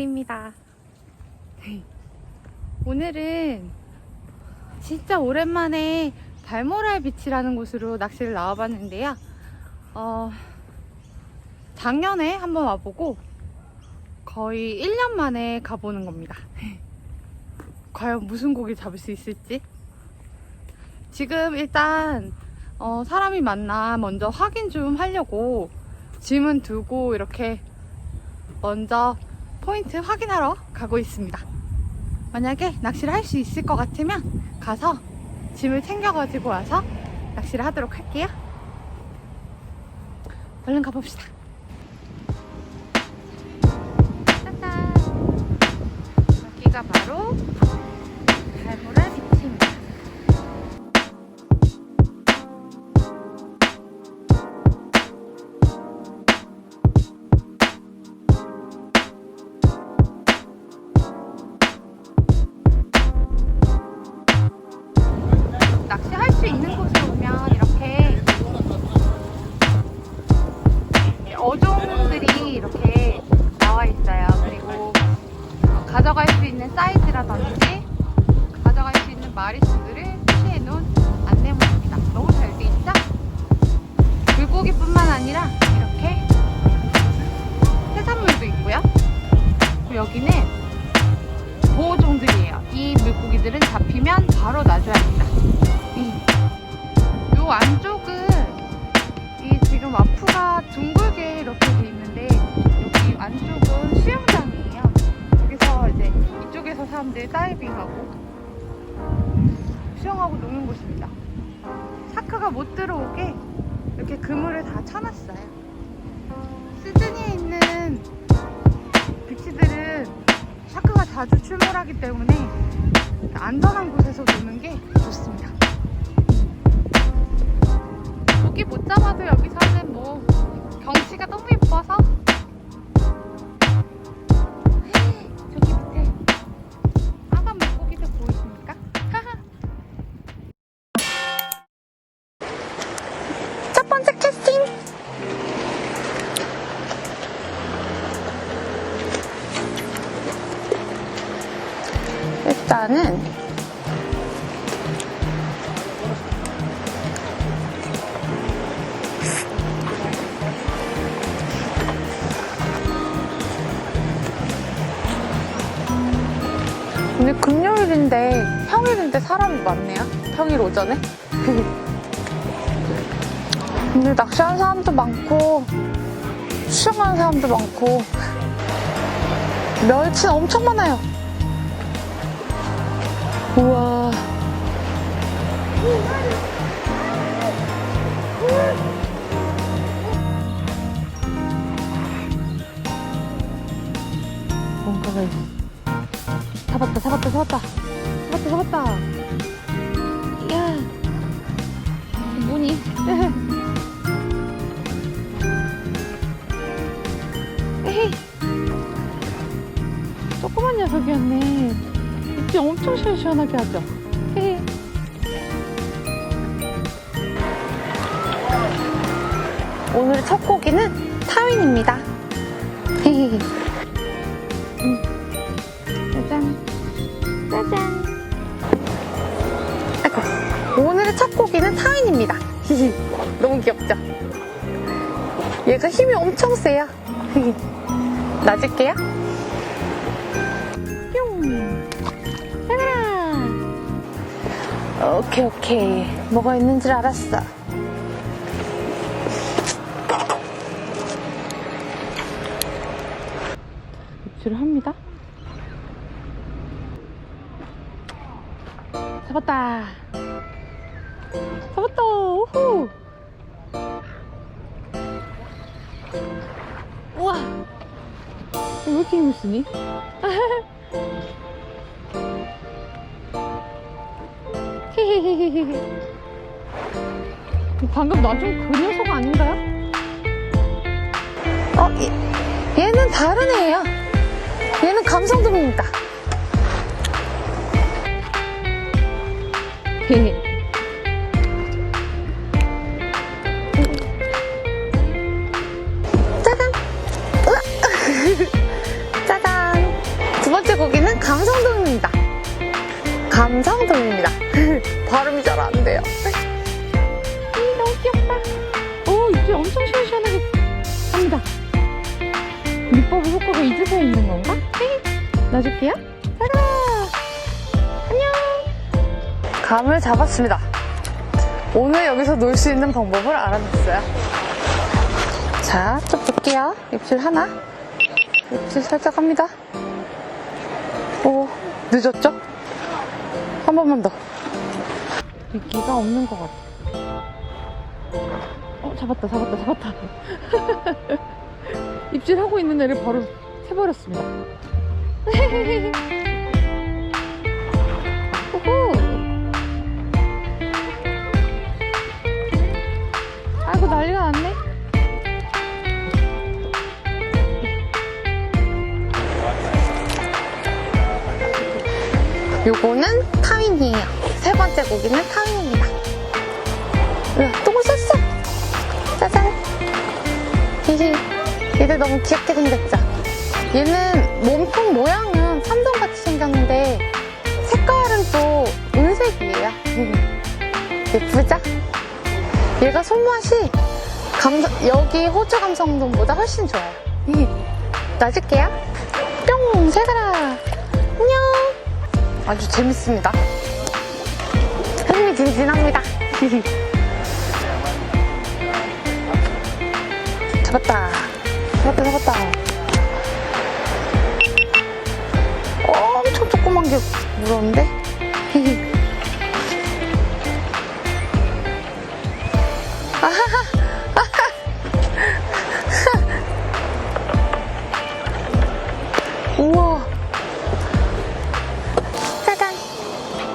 왔습니다. 오늘은 진짜 오랜만에 발모랄 비치라는 곳으로 낚시를 나와봤는데요. 어, 작년에 한번 와보고 거의 1년 만에 가보는 겁니다. 과연 무슨 고기 잡을 수 있을지. 지금 일단 어, 사람이 많나 먼저 확인 좀 하려고 짐은 두고 이렇게 먼저 포인트 확인하러 가고 있습니다. 만약에 낚시를 할 수 있을 것 같으면 가서 짐을 챙겨가지고 와서 낚시를 하도록 할게요. 얼른 가봅시다. 짜잔! 여기가 바로 곳입니다. 샤크가 못 들어오게 이렇게 그물을 다 쳐놨어요. 시드니에 있는 비치들은 샤크가 자주 출몰하기 때문에 안전한 곳에서 노는 게 좋습니다. 고기 못 잡아도 여기서 일단은 오늘 금요일인데 평일인데 사람이 많네요. 평일 오전에. 오늘 낚시하는 사람도 많고 수영하는 사람도 많고 멸치는 엄청 많아요. 조그만 녀석이었네. 입이 엄청 시원시원하게 하죠? 오늘의 첫 고기는 타윈입니다. 음. 짜잔. 짜잔. 아이고. 오늘의 첫 고기는 타윈입니다. 너무 귀엽죠? 얘가 힘이 엄청 세요. 놔줄게요. 오케이, 오케이. 뭐가 있는 줄 알았어. 입질을 합니다. 잡았다. 잡았다. 우후. 우와. 왜 이렇게 힘을 쓰니? 방금 나 좀 그녀석 아닌가요? 어, 얘, 얘는 다른 애예요. 얘는 감성돔입니다. 짜잔! 짜잔! 두 번째 고기는 감성돔입니다. 감성돔입니다. 발음이 잘 안 돼요. 이 너무 귀엽다. 오, 입질 엄청 시원시원하게 합니다. 밑밥의 효과가 잊으세요 있는 건가? 놔줄게요. 가라. 안녕. 감을 잡았습니다. 오늘 여기서 놀 수 있는 방법을 알아냈어요. 자, 또 볼게요. 입질 하나. 입질 살짝 합니다. 오, 늦었죠? 한 번만 더. 미끼가 없는 것 같아. 어, 잡았다, 잡았다, 잡았다. 입질하고 있는 애를 바로 세버렸습니다. 우후. 아이고, 난리가 났네. 요거는 타윈이에요. 세 번째 고기는 타윈입니다. 으아, 또 오셨어! 짜잔! 히히. 얘들 너무 귀엽게 생겼죠? 얘는 몸통 모양은 삼성같이 생겼는데 색깔은 또 은색이에요. 예쁘죠? 얘가 손맛이 감성, 여기 호주 감성돔보다 훨씬 좋아요. 놔줄게요. 뿅! 새가라! 안녕! 아주 재밌습니다. 흥미진진합니다. 잡았다. 잡았다, 잡았다. 엄청 조그만 게 물었는데? 우와. 짜잔.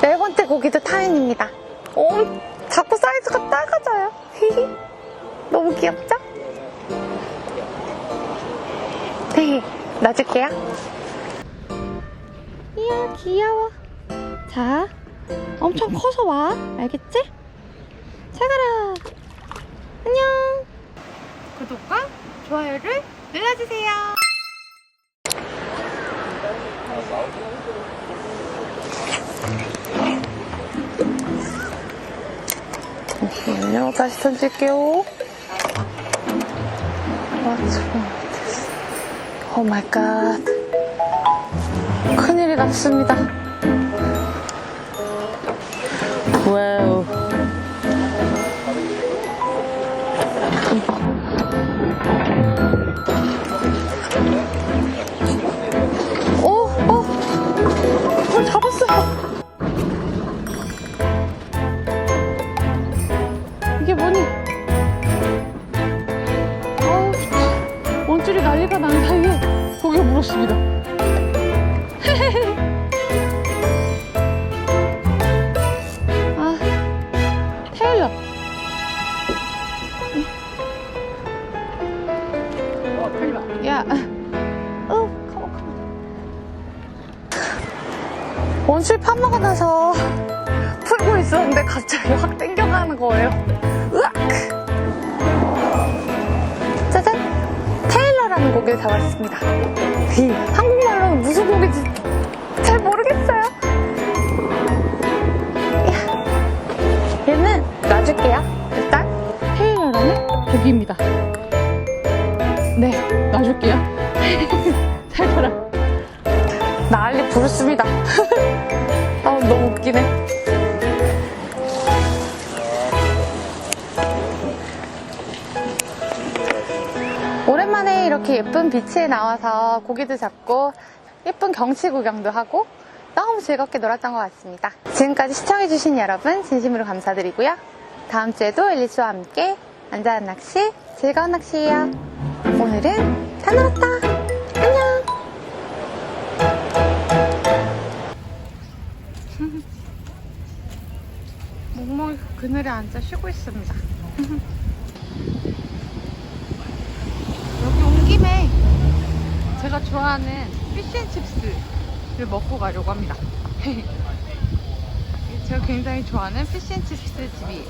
네 번째 고기도 타인입니다. 오, 자꾸 사이즈가 작아져요. 히히. 너무 귀엽죠? 네, 놔줄게요. 이야, 귀여워. 자, 엄청 커서 와. 알겠지? 잘 가라. 안녕. 구독과 좋아요를 눌러주세요. 잠시만요. 다시 던질게요. This? Oh my god. 큰일이 났습니다. 와우. 오, 원줄 파먹어 나서 풀고 있었는데 갑자기 확 땡겨가는 거예요. 으악! 짜잔! 테일러라는 고기를 잡았습니다. 이 한국말로는 무슨 고기인지 비치에 나와서 고기도 잡고 예쁜 경치 구경도 하고 너무 즐겁게 놀았던 것 같습니다. 지금까지 시청해주신 여러분 진심으로 감사드리고요. 다음 주에도 앨리스와 함께 안전한 낚시, 즐거운 낚시예요. 오늘은 다 놀았다. 안녕. 멍멍이 그늘에 앉아 쉬고 있습니다. 여기 온 김에 제가 좋아하는 피쉬앤칩스를 먹고 가려고 합니다. 제가 굉장히 좋아하는 피쉬앤칩스 집이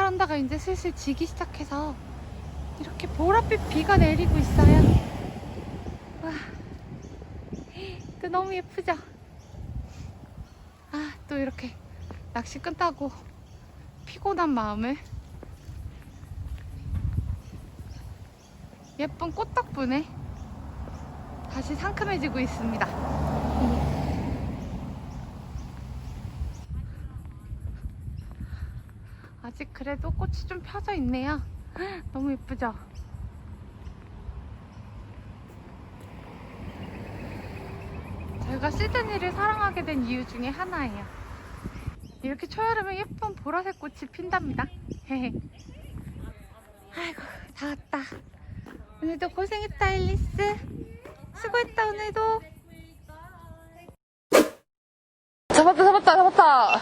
자카란다가 이제 슬슬 지기 시작해서 이렇게 보랏빛 비가 내리고 있어요. 와, 또 너무 예쁘죠? 아, 또 이렇게 낚시 끝나고 피곤한 마음을 예쁜 꽃 덕분에 다시 상큼해지고 있습니다. 아직 그래도 꽃이 좀 펴져 있네요. 너무 예쁘죠? 저희가 시드니를 사랑하게 된 이유 중에 하나예요. 이렇게 초여름에 예쁜 보라색 꽃이 핀답니다. 아이고, 다 왔다. 오늘도 고생했다, 앨리스. 수고했다, 오늘도. 잡았다, 잡았다, 잡았다.